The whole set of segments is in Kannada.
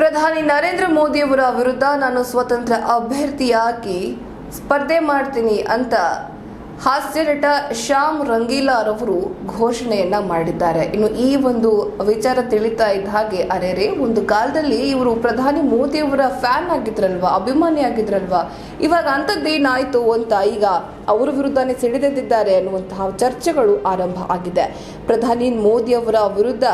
ಪ್ರಧಾನಿ ನರೇಂದ್ರ ಮೋದಿಯವರ ವಿರುದ್ಧ ನಾನು ಸ್ವತಂತ್ರ ಅಭ್ಯರ್ಥಿಯಾಗಿ ಸ್ಪರ್ಧೆ ಮಾಡ್ತೀನಿ ಅಂತ ಹಾಸ್ಯ ನಟ ಶ್ಯಾಮ್ ರಂಗೀಲಾರವರು ಘೋಷಣೆಯನ್ನ ಮಾಡಿದ್ದಾರೆ. ಇನ್ನು ಈ ಒಂದು ವಿಚಾರ ತಿಳಿತಾ ಇದ್ದ ಹಾಗೆ, ಅರೆರೆ, ಒಂದು ಕಾಲದಲ್ಲಿ ಇವರು ಪ್ರಧಾನಿ ಮೋದಿಯವರ ಫ್ಯಾನ್ ಆಗಿದ್ರಲ್ವಾ, ಅಭಿಮಾನಿ ಆಗಿದ್ರಲ್ವಾ, ಇವಾಗ ಅಂಥದ್ದೇನಾಯ್ತು ಅಂತ ಈಗ ಅವರ ವಿರುದ್ಧನೇ ಸಿಡಿದೆದ್ದಿದ್ದಾರೆ ಅನ್ನುವಂತಹ ಚರ್ಚೆಗಳು ಆರಂಭ ಆಗಿದೆ. ಪ್ರಧಾನಿ ಮೋದಿಯವರ ವಿರುದ್ಧ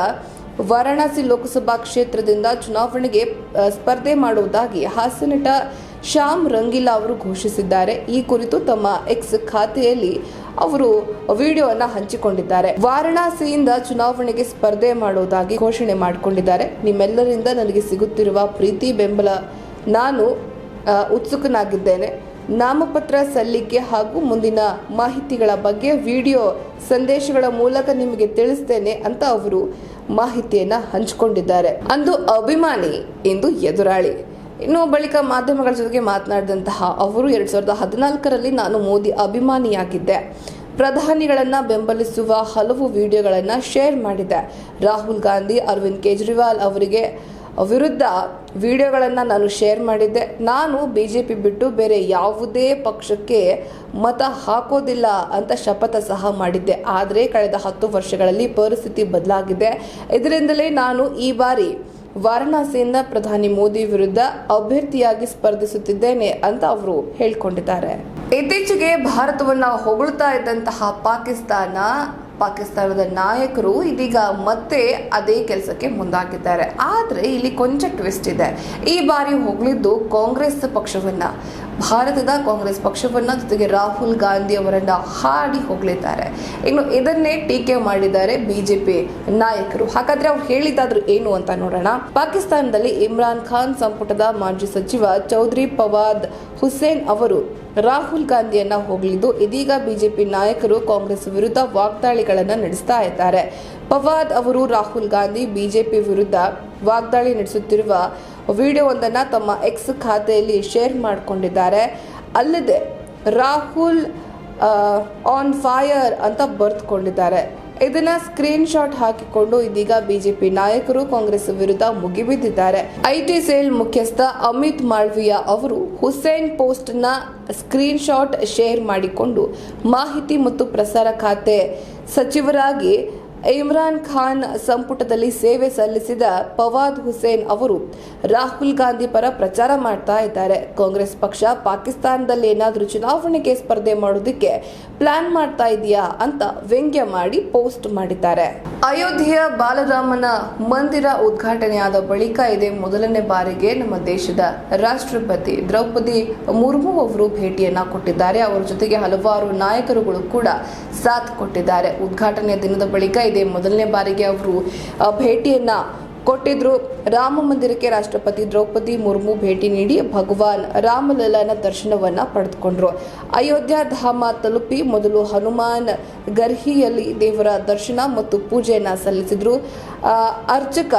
ವಾರಾಣಸಿ ಲೋಕಸಭಾ ಕ್ಷೇತ್ರದಿಂದ ಚುನಾವಣೆಗೆ ಸ್ಪರ್ಧೆ ಮಾಡುವುದಾಗಿ ಹಾಸ್ಯ ನಟ ಶ್ಯಾಮ್ ರಂಗಿಲಾ ಅವರು ಘೋಷಿಸಿದ್ದಾರೆ. ಈ ಕುರಿತು ತಮ್ಮ ಎಕ್ಸ್ ಖಾತೆಯಲ್ಲಿ ಅವರು ವಿಡಿಯೋವನ್ನ ಹಂಚಿಕೊಂಡಿದ್ದಾರೆ. ವಾರಣಾಸಿಯಿಂದ ಚುನಾವಣೆಗೆ ಸ್ಪರ್ಧೆ ಮಾಡುವುದಾಗಿ ಘೋಷಣೆ ಮಾಡಿಕೊಂಡಿದ್ದಾರೆ. ನಿಮ್ಮೆಲ್ಲರಿಂದ ನನಗೆ ಸಿಗುತ್ತಿರುವ ಪ್ರೀತಿ ಬೆಂಬಲ ನಾನು ಉತ್ಸುಕನಾಗಿದ್ದೇನೆ. ನಾಮಪತ್ರ ಸಲ್ಲಿಕೆ ಹಾಗೂ ಮುಂದಿನ ಮಾಹಿತಿಗಳ ಬಗ್ಗೆ ವಿಡಿಯೋ ಸಂದೇಶಗಳ ಮೂಲಕ ನಿಮಗೆ ತಿಳಿಸ್ತೇನೆ ಅಂತ ಅವರು ಮಾಹಿತಿಯನ್ನ ಹಂಚಿಕೊಂಡಿದ್ದಾರೆ. ಅಂದು ಅಭಿಮಾನಿ ಎಂದು ಎದುರಾಳಿ. ಇನ್ನು ಬಳಿಕ ಮಾಧ್ಯಮಗಳ ಜೊತೆಗೆ ಮಾತನಾಡಿದಂತಹ ಅವರು ಎರಡ್ ಸಾವಿರದ ಹದಿನಾಲ್ಕರಲ್ಲಿ ನಾನು ಮೋದಿ ಅಭಿಮಾನಿಯಾಗಿದ್ದೆ. ಪ್ರಧಾನಿಗಳನ್ನ ಬೆಂಬಲಿಸುವ ಹಲವು ವಿಡಿಯೋಗಳನ್ನ ಶೇರ್ ಮಾಡಿದೆ ರಾಹುಲ್ ಗಾಂಧಿ, ಅರವಿಂದ್ ಕೇಜ್ರಿವಾಲ್ ಅವರಿಗೆ ವಿರುದ್ಧ ವಿಡಿಯೋಗಳನ್ನು ನಾನು ಶೇರ್ ಮಾಡಿದ್ದೆ. ನಾನು ಬಿ ಜೆ ಪಿ ಬಿಟ್ಟು ಬೇರೆ ಯಾವುದೇ ಪಕ್ಷಕ್ಕೆ ಮತ ಹಾಕೋದಿಲ್ಲ ಅಂತ ಶಪಥ ಸಹ ಮಾಡಿದ್ದೆ. ಆದರೆ ಕಳೆದ ಹತ್ತು ವರ್ಷಗಳಲ್ಲಿ ಪರಿಸ್ಥಿತಿ ಬದಲಾಗಿದೆ. ಇದರಿಂದಲೇ ನಾನು ಈ ಬಾರಿ ವಾರಣಾಸಿಯಿಂದ ಪ್ರಧಾನಿ ಮೋದಿ ವಿರುದ್ಧ ಅಭ್ಯರ್ಥಿಯಾಗಿ ಸ್ಪರ್ಧಿಸುತ್ತಿದ್ದೇನೆ ಅಂತ ಅವರು ಹೇಳ್ಕೊಂಡಿದ್ದಾರೆ. ಇತ್ತೀಚೆಗೆ ಭಾರತವನ್ನು ಹೊಗಳ್ತಾ ಇದ್ದಂತಹ ಪಾಕಿಸ್ತಾನ ಪಾಕಿಸ್ತಾನದ ನಾಯಕರು ಇದೀಗ ಮತ್ತೆ ಅದೇ ಕೆಲಸಕ್ಕೆ ಮುಂದಾಗಿದ್ದಾರೆ. ಆದರೆ ಇಲ್ಲಿ ಕೊಂಚ ಟ್ವಿಸ್ಟ್ ಇದೆ. ಈ ಬಾರಿ ಹೋಗಲಿದ್ದು ಕಾಂಗ್ರೆಸ್ ಪಕ್ಷವನ್ನ. ಭಾರತದ ಕಾಂಗ್ರೆಸ್ ಪಕ್ಷವನ್ನ ಜೊತೆಗೆ ರಾಹುಲ್ ಗಾಂಧಿ ಅವರನ್ನ ಹಾಡಿ ಹೋಗಲಿದ್ದಾರೆ. ಇನ್ನು ಇದನ್ನೇ ಟೀಕೆ ಮಾಡಿದ್ದಾರೆ ಬಿಜೆಪಿ ನಾಯಕರು. ಹಾಗಾದ್ರೆ ಅವ್ರು ಹೇಳಿದಾದ್ರು ಏನು ಅಂತ ನೋಡೋಣ. ಪಾಕಿಸ್ತಾನದಲ್ಲಿ ಇಮ್ರಾನ್ ಖಾನ್ ಸಂಪುಟದ ಮಾಜಿ ಸಚಿವ ಚೌಧರಿ ಪವಾದ್ ಹುಸೇನ್ ಅವರು ರಾಹುಲ್ ಗಾಂಧಿಯನ್ನ ಹೋಗಲಿದ್ದು ಇದೀಗ ಬಿಜೆಪಿ ನಾಯಕರು ಕಾಂಗ್ರೆಸ್ ವಿರುದ್ಧ ವಾಗ್ದಾಳಿಗಳನ್ನು ನಡೆಸ್ತಾ ಇದ್ದಾರೆ. ಪವಾದ್ ಅವರು ರಾಹುಲ್ ಗಾಂಧಿ ಬಿಜೆಪಿ ವಿರುದ್ಧ ವಾಗ್ದಾಳಿ ನಡೆಸುತ್ತಿರುವ ವಿಡಿಯೋವೊಂದನ್ನು ತಮ್ಮ ಎಕ್ಸ್ ಖಾತೆಯಲ್ಲಿ ಶೇರ್ ಮಾಡಿಕೊಂಡಿದ್ದಾರೆ. ಅಲ್ಲದೆ ರಾಹುಲ್ ಆನ್ ಫೈರ್ ಅಂತ ಬರೆದುಕೊಂಡಿದ್ದಾರೆ ಇದನ್ನ ಸ್ಕ್ರೀನ್ ಶಾಟ್ ಹಾಕಿಕೊಂಡು ಇದೀಗ ಬಿಜೆಪಿ ನಾಯಕರು ಕಾಂಗ್ರೆಸ್ ವಿರುದ್ಧ ಮುಗಿಬಿದ್ದಿದ್ದಾರೆ. ಐಟಿ ಸೆಲ್ ಮುಖ್ಯಸ್ಥ ಅಮಿತ್ ಮಾಳ್ವಿಯಾ ಅವರು ಹುಸೇನ್ ಪೋಸ್ಟ್ನ ಸ್ಕ್ರೀನ್ ಶಾಟ್ ಶೇರ್ ಮಾಡಿಕೊಂಡು ಮಾಹಿತಿ ಮತ್ತು ಪ್ರಸಾರ ಖಾತೆ ಸಚಿವರಾಗಿ ಇಮ್ರಾನ್ ಖಾನ್ ಸಂಪುಟದಲ್ಲಿ ಸೇವೆ ಸಲ್ಲಿಸಿದ ಪವಾದ್ ಹುಸೇನ್ ಅವರು ರಾಹುಲ್ ಗಾಂಧಿ ಪರ ಪ್ರಚಾರ ಮಾಡ್ತಾ ಇದ್ದಾರೆ. ಕಾಂಗ್ರೆಸ್ ಪಕ್ಷ ಪಾಕಿಸ್ತಾನದಲ್ಲಿ ಏನಾದರೂ ಚುನಾವಣೆಗೆ ಸ್ಪರ್ಧೆ ಮಾಡೋದಕ್ಕೆ ಪ್ಲಾನ್ ಮಾಡ್ತಾ ಇದೆಯಾ ಅಂತ ವ್ಯಂಗ್ಯ ಮಾಡಿ ಪೋಸ್ಟ್ ಮಾಡಿದ್ದಾರೆ. ಅಯೋಧ್ಯೆಯ ಬಾಲರಾಮನ ಮಂದಿರ ಉದ್ಘಾಟನೆಯಾದ ಬಳಿಕ ಇದೇ ಮೊದಲನೇ ಬಾರಿಗೆ ನಮ್ಮ ದೇಶದ ರಾಷ್ಟ್ರಪತಿ ದ್ರೌಪದಿ ಮುರ್ಮು ಅವರು ಭೇಟಿಯನ್ನ ಕೊಟ್ಟಿದ್ದಾರೆ. ಅವರ ಜೊತೆಗೆ ಹಲವಾರು ನಾಯಕರುಗಳು ಕೂಡ ಸಾಥ್ ಕೊಟ್ಟಿದ್ದಾರೆ. ಉದ್ಘಾಟನೆಯ ದಿನದ ಬಳಿಕ ಇದೇ. ಮೊದಲನೇ ಬಾರಿಗೆ ಅವರು ಭೇಟಿಯನ್ನ ಕೊಟ್ಟಿದ್ರು. ರಾಮ ಮಂದಿರಕ್ಕೆ ರಾಷ್ಟ್ರಪತಿ ದ್ರೌಪದಿ ಮುರ್ಮು ಭೇಟಿ ನೀಡಿ ಭಗವಾನ್ ರಾಮಲಲ್ಲನ ದರ್ಶನವನ್ನ ಪಡೆದುಕೊಂಡ್ರು. ಅಯೋಧ್ಯ ಧಾಮ ತಲುಪಿ ಮೊದಲು ಹನುಮಾನ್ ಗರ್ಹಿಯಲ್ಲಿ ದೇವರ ದರ್ಶನ ಮತ್ತು ಪೂಜೆಯನ್ನ ಸಲ್ಲಿಸಿದ್ರು. ಅರ್ಚಕ ಅರ್ಚಕ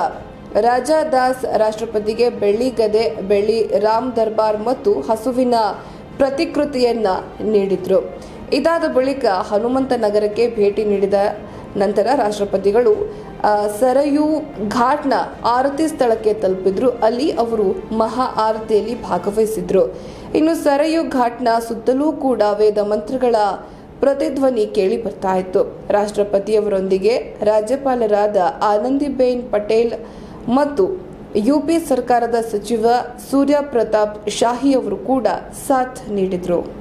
ರಾಜಾದಾಸ್ ರಾಷ್ಟ್ರಪತಿಗೆ ಬೆಳ್ಳಿ ಗದೆ, ಬೆಳ್ಳಿ ರಾಮ್ ದರ್ಬಾರ್ ಮತ್ತು ಹಸುವಿನ ಪ್ರತಿಕೃತಿಯನ್ನ ನೀಡಿದ್ರು. ಇದಾದ ಬಳಿಕ ಹನುಮಂತ ನಗರಕ್ಕೆ ಭೇಟಿ ನೀಡಿದ ನಂತರ ರಾಷ್ಟ್ರಪತಿಗಳು ಸರಯು ಘಾಟ್ನ ಆರತಿ ಸ್ಥಳಕ್ಕೆ ತಲುಪಿದ್ರು. ಅಲ್ಲಿ ಅವರು ಮಹಾ ಆರತಿಯಲ್ಲಿ ಭಾಗವಹಿಸಿದ್ರು. ಇನ್ನು ಸರಯು ಘಾಟ್ನ ಸುತ್ತಲೂ ಕೂಡ ವೇದ ಮಂತ್ರಗಳ ಪ್ರತಿಧ್ವನಿ ಕೇಳಿ ಬರ್ತಾ ಇತ್ತು. ರಾಷ್ಟ್ರಪತಿಯವರೊಂದಿಗೆ ರಾಜ್ಯಪಾಲರಾದ ಆನಂದಿಬೇನ್ ಪಟೇಲ್ ಮತ್ತು ಯುಪಿ ಸರ್ಕಾರದ ಸಚಿವ ಸೂರ್ಯ ಪ್ರತಾಪ್ ಶಾಹಿ ಅವರು ಕೂಡ ಸಾಥ್ ನೀಡಿದ್ರು.